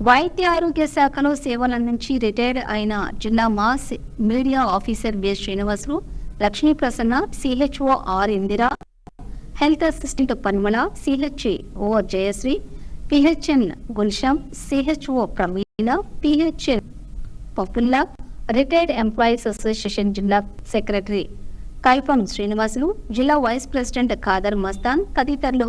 వైద్య ఆరోగ్య శాఖలో సేవలందించి రిటైర్డ్ అయిన జిల్లా mass media officer B Srinivasulu Lakshmi Prasanna CHO R. Indira health assistant Panimala CHO Jayasri PHN Gulsham CHO Pramila PHN Papulla retired employees association జిల్లా secretary Kaipam Srinivasulu జిల్లా vice president Khader Mastan తదితరులు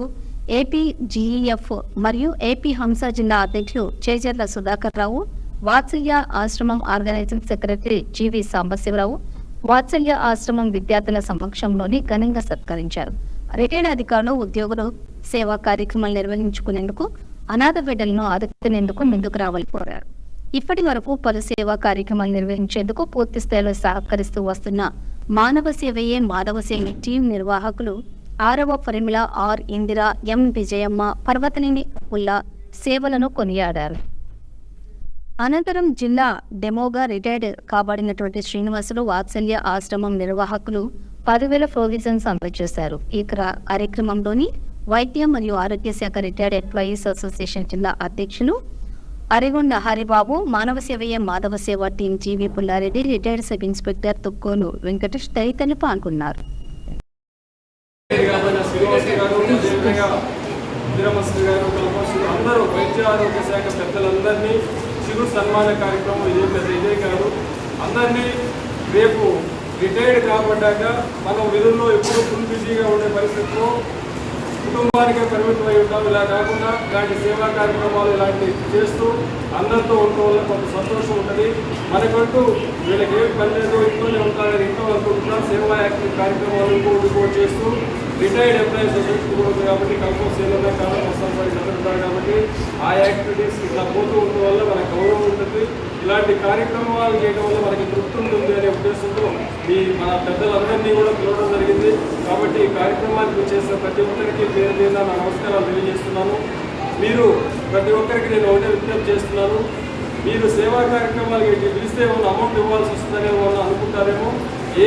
AP GEF మరియు AP హంస జిల్లా అధ్యక్షులు Chejarla Sudhakar Rao Vatsalya Ashramam organizing secretary GV Sambasivarao Vatsalya Ashramam విద్యార్థుల సమక్షంలోని ఘనంగా సత్కరించారు. రిటైర్డ్ అధికారులు ఉద్యోగులు సేవా కార్యక్రమాలు నిర్వహించుకునేందుకు అనాథ బిడ్డలను ఆదుకునేందుకు ముందుకు రావాలని కోరారు. ఇప్పటి వరకు పలు సేవా కార్యక్రమాలు నిర్వహించేందుకు పూర్తి స్థాయిలో సహకరిస్తూ వస్తున్న మానవ సేవయే మాధవ సేవ టీం నిర్వాహకులు ఆరవ పరిమిళ ఆర్ ఇందిర ఎం విజయమ్మ పర్వతనేని ఉల్లా సేవలను కొనియాడారు. అనంతరం జిల్లా డెమోగా రిటైర్డ్ కాబడినటువంటి శ్రీనివాసులు వాత్సల్య ఆశ్రమం నిర్వాహకులు పదివేల ప్రొవిజన్స్ అందజేశారు ఈ క్ర- కార్యక్రమంలోని వైద్యం మరియు ఆరోగ్య శాఖ రిటైర్డ్ ఎంప్లాయీస్ అసోసియేషన్ జిల్లా అధ్యక్షులు అరిగొండ హరిబాబు మానవ సేవయ్య మాధవ సేవ team GV Pullareddy retired sub inspector Tukkolu Venkatesh తదితరులు పాల్గొన్నారు. మన గారు అదేవిధంగా ఇందిరామస్తి గారు కల్పశ్రీ అందరూ వైద్య ఆరోగ్య శాఖ పెద్దలందరినీ చిరు సన్మాన కార్యక్రమం ఇదే పెద్ద ఇదే కాదు. అందరినీ రేపు రిటైర్డ్ కాబడ్డాక మనం విధుల్లో ఎప్పుడూ ఫుల్ బిజీగా ఉండే పరిస్థితుల్లో కుటుంబానికే పరిమితం అయి ఉంటాం ఇలా కాకుండా ఇలాంటి సేవా కార్యక్రమాలు ఇలాంటివి చేస్తూ అందరితో ఉండటం వల్ల కొంత సంతోషం ఉంటుంది. మనకంటూ వీళ్ళకి ఏం పని లేదు ఇంట్లోనే ఉంటారని ఇంట్లో అనుకుంటున్నాం. సేవా యాక్టివ్ కార్యక్రమాలు ఇంకోటి చేస్తూ రిటైర్డ్ ఎంప్లాయీస్ సొసైటీ ఉంది కాబట్టి కంపల్సరీ కాలం వస్తాం ఉంటారు కాబట్టి ఆ యాక్టివిటీస్ ఇట్లా పోతూ ఉండడం వల్ల మనకు గౌరవం ఉంటుంది ఇలాంటి కార్యక్రమాలు చేయడం వల్ల మనకి తృప్తి ఉంటుంది అనే ఉద్దేశంతో మీ మన పెద్దలందరినీ కూడా పిలవడం జరిగింది. కాబట్టి ఈ కార్యక్రమానికి వచ్చేసిన ప్రతి ఒక్కరికి పేరు మీద నా నమస్కారాలు తెలియజేస్తున్నాను. మీరు ప్రతి ఒక్కరికి నేను ఒకటే విజ్ఞప్తి చేస్తున్నాను. మీరు సేవా కార్యక్రమాలకి పిలిస్తే ఏమైనా అమౌంట్ ఇవ్వాల్సి వస్తుందని వాళ్ళు అనుకుంటారేమో?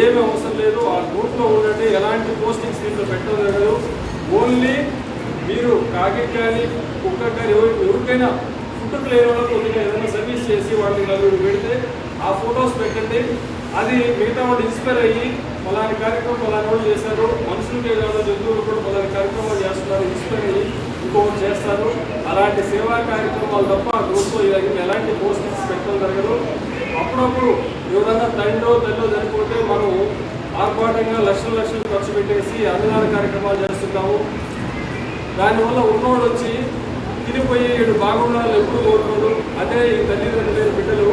ఏమీ అవసరం లేదు. ఆ గ్రూప్లో ఉండండి. ఎలాంటి పోస్టింగ్స్ దీంట్లో పెట్టడం జరగదు ఓన్లీ మీరు కాకి కానీ కుక్క కానీ ఎవరికైనా ఫుడ్ లేని వాళ్ళకు కొద్దిగా ఏదైనా సర్వీస్ చేసి వాళ్ళని నలుగురు పెడితే ఆ ఫొటోస్ పెట్టండి. అది మిగతా వాళ్ళు ఇన్స్పైర్ అయ్యి పలాని కార్యక్రమం పలాని వాళ్ళు చేశారు. మనుషులకే కాదు జంతువులు కూడా పలాని కార్యక్రమాలు చేస్తున్నారు ఇన్స్పైర్ అయ్యి ఇంకొకటి చేస్తారు. అలాంటి సేవా కార్యక్రమాలు తప్ప ఆ గ్రూప్లో ఇలాంటి ఎలాంటి పోస్టింగ్స్ పెట్టడం జరగదు. అప్పుడప్పుడు ఎవరైనా తండ్రో తల్లో చనిపోతే మనం ఆర్భాటంగా లక్షల లక్షలు ఖర్చు పెట్టేసి అన్నదాన కార్యక్రమాలు చేస్తుంటాము. దానివల్ల ఉన్నోడు వచ్చి తినిపోయి వీడు బాగుండాలి ఎప్పుడు కోరుకోడు అదే ఈ తల్లిదండ్రులు బిడ్డలు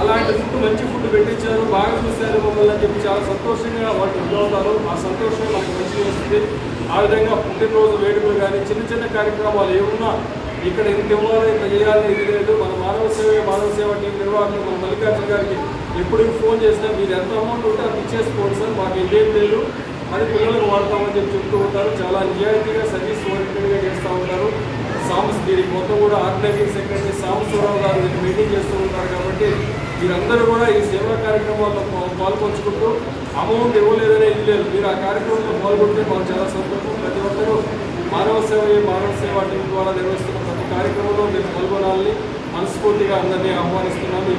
అలాంటి ఫుడ్ మంచి ఫుడ్ పెట్టించారు బాగా చూశారు మమ్మల్ని అని చెప్పి చాలా సంతోషంగా వాళ్ళు ఇంట్లో ఉంటారు ఆ సంతోషం మనకు మంచిగా వస్తుంది. ఆ విధంగా పుట్టినరోజు వేడుకలు కానీ చిన్న చిన్న కార్యక్రమాలు ఏమున్నా ఇక్కడ ఇంత ఇవ్వాలి ఇంత చేయాలి ఇది లేదు. మన మానవ సేవ మానవ సేవ టీం నిర్వాహకులు మన మల్లికార్జున గారికి ఎప్పుడు ఫోన్ చేసినా మీరు ఎంత అమౌంట్ ఉంటే అది ఇచ్చేసుకోండి సార్. మాకు ఇదేం లేదు. అది పిల్లలకు వాడతామని చెప్పి చెప్తూ ఉంటారు. చాలా నిజాయితీగా సర్వీస్ ఓరియంటెడ్గా చేస్తూ ఉంటారు. సాంబస్ దీనికి మొత్తం కూడా ఆర్గనైజింగ్ సెక్రటరీ సాంబశివరావు గారు దీన్ని మీటింగ్ చేస్తూ ఉంటారు కాబట్టి మీరందరూ కూడా ఈ సేవా కార్యక్రమాల్లో పాల్పంచుకుంటూ అమౌంట్ ఇవ్వలేదనే ఇది లేదు. మీరు ఆ కార్యక్రమంలో పాల్గొంటే మాకు చాలా సంతోషం. ప్రతి ఒక్కరూ మానవ సేవ మానవ సేవ టీం ద్వారా నిర్వహిస్తున్న ప్రతి కార్యక్రమంలో మీరు పాల్గొనాలని మనస్ఫూర్తిగా అందరినీ ఆహ్వానిస్తున్నాను. ఈ